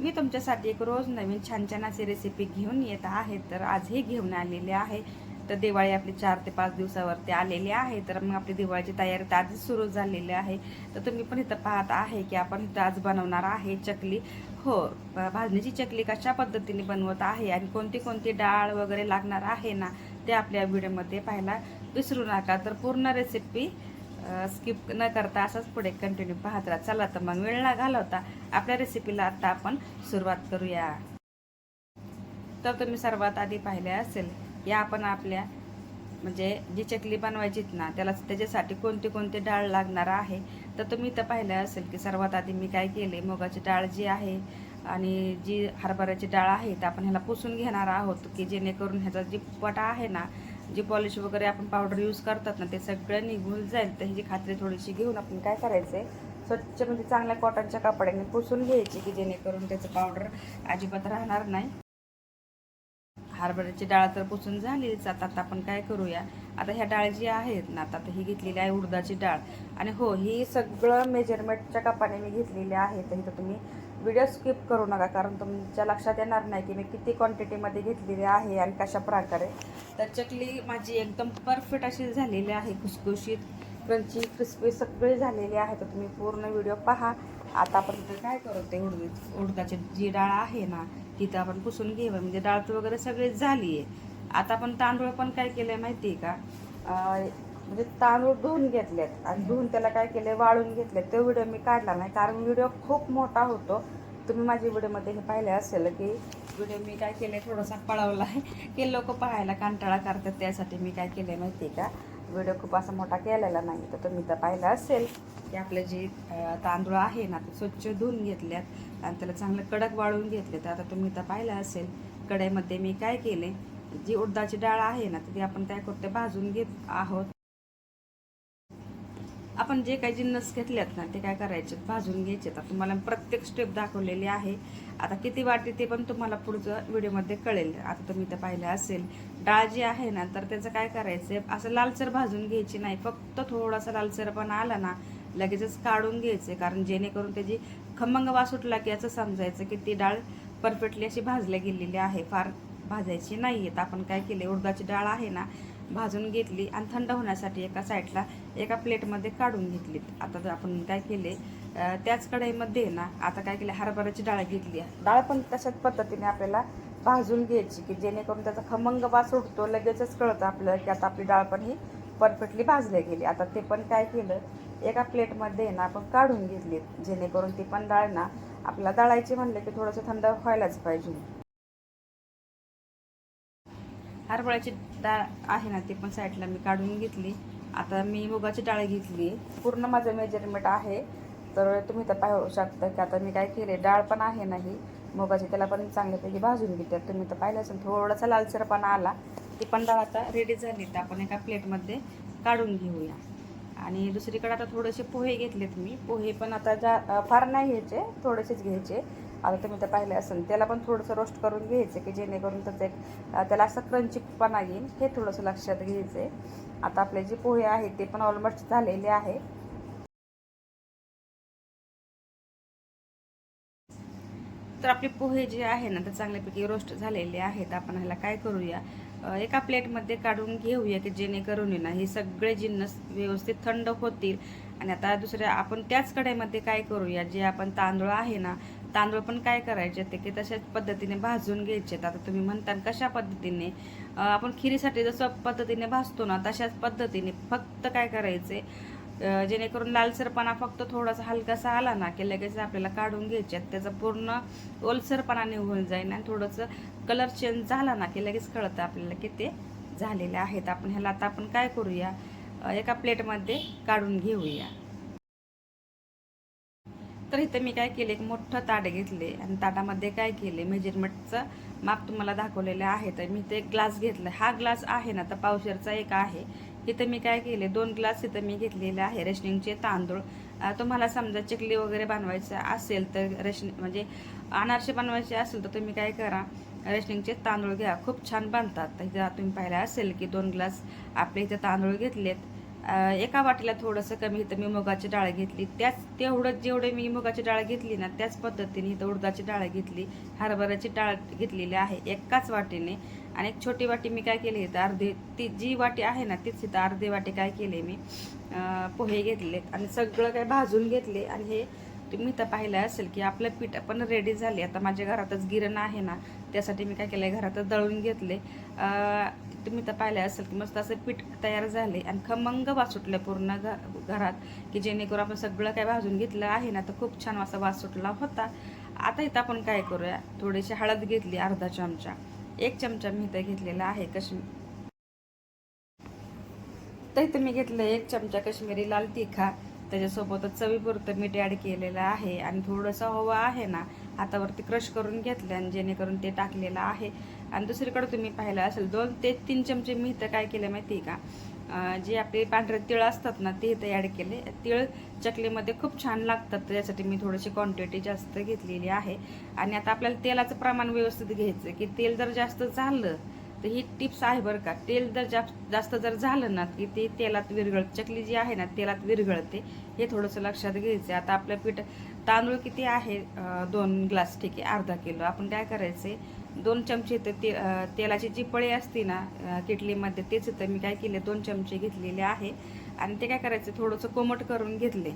मी तुमच्यासाठी एक रोज नवीन छान छान अशी रेसिपी घेऊन येत आहे. तर आजही घेऊन आलेले आहे. तर दिवाळी आपली चार ते पाच दिवसावरती आलेली आहे. तर मग आपली दिवाळीची तयारी तर आधीच सुरू झालेली आहे. तर तुम्ही पण इथं पाहत आहे की आपण इथं आज बनवणार आहे चकली. हो ब- भाजणीची चकली कशा पद्धतीने बनवत आहे आणि कोणती कोणती डाळ वगैरे लागणार आहे ना ते आपल्या व्हिडिओमध्ये पाहायला विसरू नका. तर पूर्ण रेसिपी स्किप न करता असंच पुढे कंटिन्यू पाहत राहा. चला तर मग वेळ न घालवता. आपल्या रेसिपीला आता आपण सुरुवात करूया. तर तुम्ही सर्वात आधी पाहिले असेल या आपण आपल्या म्हणजे जी चकली बनवायचीत ना त्याला त्याच्यासाठी कोणती कोणती डाळ लागणार आहे? तर तुम्ही इथं पाहिलं असेल की सर्वात आधी मी काय केले मुगाची डाळ जी आहे आणि जी हरभऱ्याची डाळ आहे तर आपण ह्याला पुसून घेणार आहोत की जेणेकरून ह्याचा जी पटा आहे ना जी पॉलिश वगैरे आपण पावडर यूज करतात ना ते सगळं निघून जाईल. तर ह्याची खात्री थोडीशी घेऊन आपण काय करायचंय? स्वच्छ म्हणजे चांगल्या कॉटनच्या कपड्याने पुसून घ्यायची की जेणेकरून त्याचं पावडर अजिबात राहणार नाही. हरभऱ्याची डाळ तर पुसून झालीच. आता आता आपण काय करूया? आता ह्या डाळ जी आहेत ना आता आता ही घेतलेली आहे उडदाची डाळ. आणि हो ही सगळं मेजरमेंटच्या कपाने मी घेतलेली आहे. तर इथं तुम्ही व्हिडिओ स्किप करू नका कारण तुमच्या लक्षात येणार नाही की मी किती क्वांटिटीमध्ये घेतलेली आहे आणि कशा प्रकारे. तर चकली माझी एकदम परफेक्ट अशी झालेली आहे खुसखुशीत क्रंची क्रिस्पी सगळे झालेले आहे. तर तुम्ही पूर्ण व्हिडिओ पहा. आता आपण काय करू ते उडद उडदाची जी डाळ आहे ना तिथं आपण पुसून घेऊ. म्हणजे डाळ तर वगैरे सगळी झाली आहे आता आपण तांदूळ पण काय केलं आहे माहिती आहे का म्हणजे तांदूळ धुवून घेतलेत. आणि धुवून त्याला काय केले वाळून घेतले तो व्हिडिओ मी काढला नाही. कारण व्हिडिओ खूप मोठा होतो. तुम्ही माझ्या व्हिडिओमध्ये हे पाहिलं असेल की व्हिडिओ मी काय केलं थोडासा पळवला आहे. की लोक पाहायला कंटाळा करतात. त्यासाठी मी काय केलं आहे माहिती आहे का? व्हिडिओ खूप असा मोठा केलेला नाही. तर तुम्ही तर पाहिलं असेल की आपले जे तांदूळ आहे ना ते स्वच्छ धुवून घेतल्यात. आणि त्याला चांगलं कडक वाळून घेतले तर आता तुम्ही तर पाहिलं असेल कढईमध्ये मी काय केले जी उडदाची डाळ आहे ना तर ती आपण काय करतो भाजून घेत आहोत. आपण जे काही जिन्नस घेतल्यात ना ते काय करायचे? भाजून घ्यायचे. आता तुम्हाला प्रत्येक स्टेप दाखवलेली आहे. आता किती वाटी ते पण तुम्हाला पुढचं व्हिडिओमध्ये कळेल. आता तुम्ही तर पाहिलं असेल. डाळ जी आहे ना तर त्याचं काय करायचं? असं लालसर भाजून घ्यायची नाही. फक्त थोडासा लालसरपणा आला ना लगेचच काढून घ्यायचे. कारण जेणेकरून त्याची खमंग वास उठला की याचं समजायचं की ती डाळ परफेक्टली अशी भाजल्या गेलेली आहे. फार भाजायची नाही आहेत आपण काय केले उडदाची डाळ आहे ना भाजून घेतली आणि थंड होण्यासाठी एका साईडला एका प्लेटमध्ये काढून घेतली आता आपण काय केले त्याच कढईमध्ये ना आता काय केले हरभऱ्याची डाळ घेतली. डाळ पण तशाच पद्धतीने आपल्याला भाजून घ्यायची की जेणेकरून त्याचा खमंग वास उठतो लगेचच कळतं आपल्याला की आता आपली डाळ पण ही परफेक्टली भाजली गेली. आता ते पण काय केलं एका प्लेटमध्ये ना आपण काढून घेतली जेणेकरून ती पण डाळ ना आपल्या दळायची म्हणलं की थोडंसं थंड व्हायलाच पाहिजे. हरभळ्याची डाळ आहे ना ती पण साईडला मी काढून घेतली. आता मी मुगाची डाळ घेतली. पूर्ण माझं मेजरमेंट आहे. तर तुम्ही तर पाहू शकता की आता मी काय केले डाळ पण आहे नाही मुगाची त्याला पण चांगल्यापैकी भाजून घेते तुम्ही तर पाहिलं असेल थोडासा लालसरपणा आला. ती पण डाळ आता रेडी झाली. तर आपण एका प्लेटमध्ये काढून घेऊया. आणि दुसरीकडे आता थोडेसे पोहे घेतलेत मी. पोहे पण आता जा फार नाही घ्यायचे थोडेसेच घ्यायचे. आता तुम्ही तर पाहिलं असेल त्याला पण थोडंसं रोस्ट करून घ्यायचं की जेणेकरून त्याचं एक त्याला असं क्रंचीपणा येईल हे थोडंसं लक्षात घ्यायचं आहे आता आपले जे पोहे आहेत ते पण ऑलमोस्ट झालेले आहे. तर आपले पोहे जे आहे ना ते चांगल्यापैकी रोस्ट झालेले आहेत. आपण ह्याला काय करूया? एका प्लेटमध्ये काढून घेऊया की जेणेकरून ना हे सगळे जिन्नस व्यवस्थित थंड होतील. आणि आता दुसऱ्या आपण त्याच कढईमध्ये काय करूया? जे आपण तांदूळ आहे ना तांदूळ पण काय करायचे ते की तशाच पद्धतीने भाजून घ्यायचे. आता तुम्ही म्हणता कशा पद्धतीने? आपण खिरीसाठी जसं पद्धतीने भाजतो ना तशाच पद्धतीने फक्त काय करायचे? जेणेकरून लालसरपणा फक्त थोडासा हलकासा आला ना की लगेच आपल्याला काढून घ्यायच्यात त्याचा पूर्ण ओलसरपणा निघून जाईल आणि थोडंसं कलर चेंज झाला ना की लगेच कळतं आपल्याला की ते झालेले आहेत. आपण ह्याला आता आपण काय करूया? एका प्लेटमध्ये काढून घेऊया. तर इथं मी काय केले एक मोठं ताट घेतले आणि ताटामध्ये काय केले मेजरमेंटचं माप तुम्हाला दाखवलेलं आहे. तर मी ते ग्लास घेतला. हा ग्लास आहे ना तर पावशेरचा एक आहे. इथं मी काय केले दोन ग्लास इथं मी घेतलेले आहे रेशनिंगचे तांदूळ. तुम्हाला समजा चिकली वगैरे बनवायचं असेल तर रेशन म्हणजे अनारसे बनवायचे असेल तर तुम्ही काय करा रेशनिंगचे तांदूळ घ्या. खूप छान बनतात. तर तुम्ही पाहिलं असेल की दोन ग्लास आपले इथे तांदूळ घेतलेत. एका वाटीला थोडंसं कमी इथं मी मुगाची डाळ घेतली. त्याच तेवढं जेवढे मी मुगाची डाळ घेतली ना त्याच पद्धतीने इथं उडदाची डाळ घेतली. हरभऱ्याची डाळ घेतलेली आहे एकाच वाटीने. आणि एक छोटी वाटी मी काय केली इथं अर्धी ती जी वाटी आहे ना तीच इथं अर्धी वाटी काय केले मी पोहे घेतले. आणि सगळं काय भाजून घेतले. आणि हे तुम्ही तर पाहिलं असेल की आपलं पीठ पण रेडी झाले. आता माझ्या घरातच गिरण आहे ना त्यासाठी मी काय केलं घरातच दळून घेतले. तुम्ही तर पाहिलं असेल की मस्त असं पीठ तयार झाले आणि खमंग वास सुटलं पूर्ण घ- घरात की जेणेकरून आपण सगळं काय भाजून घेतलं आहे ना तर खूप छान असा वास सुटला होता. आता इथं आपण काय करूया? थोडीशी हळद घेतली अर्धा चमचा. एक चमचा मी इथं घेतलेला आहे कश्मीर तर इथं मी घेतलं एक चमचा कश्मीरी लाल तिखा. त्याच्यासोबतच चवीपुरतं मीठ ॲड केलेलं आहे आणि थोडंसं हवा आहे ना हातावरती क्रश करून घेतलं आणि जेणेकरून ते टाकलेलं आहे. आणि दुसरीकडे तुम्ही पाहिलं असेल दोन ते तीन चमचे मी इथं काय केलं माहिती आहे का जे आपले पांढरे तिळ असतात ना ते इथं ॲड केले. तिळ चकलीमध्ये खूप छान लागतात त्याच्यासाठी मी थोडीशी क्वांटिटी जास्त घेतलेली आहे. आणि आता आपल्याला तेलाचं प्रमाण व्यवस्थित घ्यायचं की तेल जर जास्त झालं तर ही टिप्स आहे बरं का. तेल जर जास्त जास्त जर झालं ना की ते तेलात विरघळ चकली जी आहे ना तेलात विरघळते हे थोडंसं लक्षात घ्यायचं आता आपलं पीठ तांदूळ किती आहे? दोन ग्लास ठीक आहे अर्धा किलो. आपण काय करायचे? दोन चमचे इथं ते तेलाची जी पळी असते ना किटलीमध्ये तेच इथं मी काय केले दोन चमचे घेतलेले आहे. आणि ते काय करायचं? थोडंसं कोमट करून घेतले.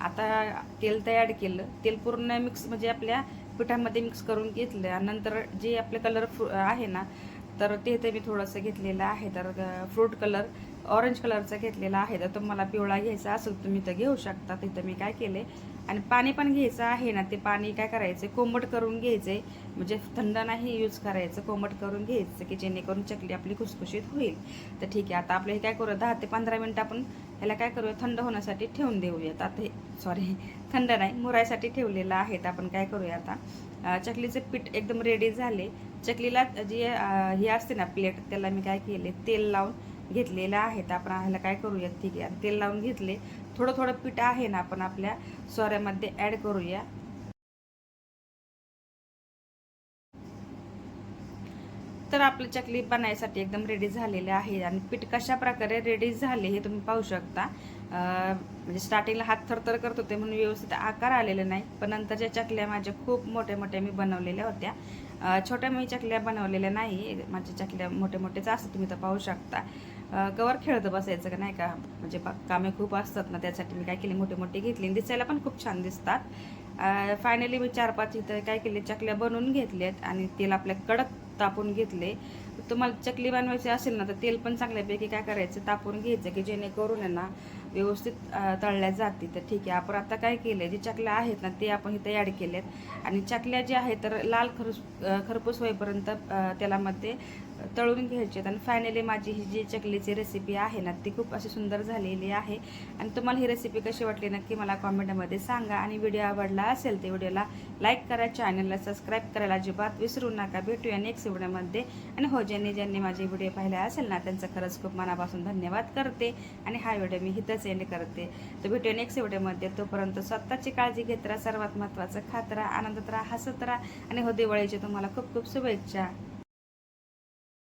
आता तेल तयार केलं. तेल पूर्ण मिक्स म्हणजे आपल्या पिठामध्ये मिक्स करून घेतलं. आणि नंतर जे आपले कलर आहे ना तर ते तर मी थोडंसं घेतलेलं आहे. तर फ्रूट कलर ऑरेंज कलरचा घेतलेला आहे. तर तुम्हाला पिवळा घ्यायचा असेल तुम्ही तर घेऊ शकता. तिथं मी काय केले? आणि पाणी पण घ्यायचं आहे ना ते पाणी काय करायचं कोंबट करून घ्यायचे म्हणजे थंड नाही यूज करायचं कोंबट करून घ्यायचं की जेणेकरून चकली आपली खुसखुशीत होईल. तर ठीक आहे आता आपलं हे काय करूया दहा ते पंधरा मिनटं आपण ह्याला काय करूया थंड होण्यासाठी ठेवून देऊयात. आता हे सॉरी थंड नाही मुरायसाठी ठेवलेलं आहे तर आपण काय करूया आता चकलीचं चकलीचे पीठ एकदम रेडी झाले. चकलीला जी हे ही असते ना प्लेट त्याला मी काय केले तेल लावून घेतलेलं आहे तर आपण ह्याला काय करूया ठीक आहे. तेल लावून घेतले. थोडं थोडं पीठ आहे ना आपण आपल्या सोऱ्यामध्ये ॲड करूया. तर आपली चकली बनायसाठी एकदम रेडी झालेले आहे. आणि पीठ कशा प्रकारे रेडी झाले हे तुम्ही पाहू शकता. म्हणजे स्टार्टिंगला हात थरथर करत होते म्हणून व्यवस्थित आकार आलेला नाही. पण नंतरच्या चकल्या माझ्या खूप मोठ्या मोठ्या मी बनवलेल्या होत्या. छोट्या मी चकल्या बनवलेल्या नाही. माझ्या चकल्या मोठ्या मोठ्याच असं तुम्ही तर पाहू शकता. कवर खेळत बसायचं का नाही का? म्हणजे बा- कामे खूप असतात ना त्यासाठी मी काय केली मोठे मोठे घेतली. आणि दिसायला पण खूप छान दिसतात. फायनली मी चार पाच इथं काय केले चकल्या बनवून घेतल्यात आणि तेल आपल्या कडक तापून घेतले. तुम्हाला चकली बनवायची असेल ना तर तेल पण चांगल्यापैकी काय करायचं तापून घ्यायचं की जेणेकरून आहे ना व्यवस्थित तळल्या जाते तर ठीक आहे आपण आता काय केलं जे चकल्या आहेत ना ते आपण इथे ॲड केलेत आणि चकल्या ज्या आहेत तर लाल खरस खरपूस होईपर्यंत तेलामध्ये तळून घ्यायचे आणि फायनली माझी ही जी चकलीची रेसिपी आहे ना ती खूप अशी सुंदर झालेली आहे. आणि तुम्हाला ही रेसिपी कशी वाटली नक्की मला कॉमेंटमध्ये सांगा. आणि व्हिडिओ आवडला असेल तर व्हिडिओला लाईक करा चॅनलला सबस्क्राईब करायला अजिबात विसरू नका. भेटूया नेक्स्ट व्हिडिओमध्ये आणि हो ज्यांनी ज्यांनी माझे व्हिडिओ पाहिले असेल ना त्यांचं खरंच खूप मनापासून धन्यवाद करते. आणि हा व्हिडिओ मी हिथंच एंड करते. तर भेटूया नेक्स्ट व्हिडिओमध्ये तोपर्यंत स्वतःची काळजी घेत राहा सर्वात महत्त्वाचं खात राहा आनंदात राहा हसत राहा. आणि हो दिवाळीची तुम्हाला खूप खूप शुभेच्छा.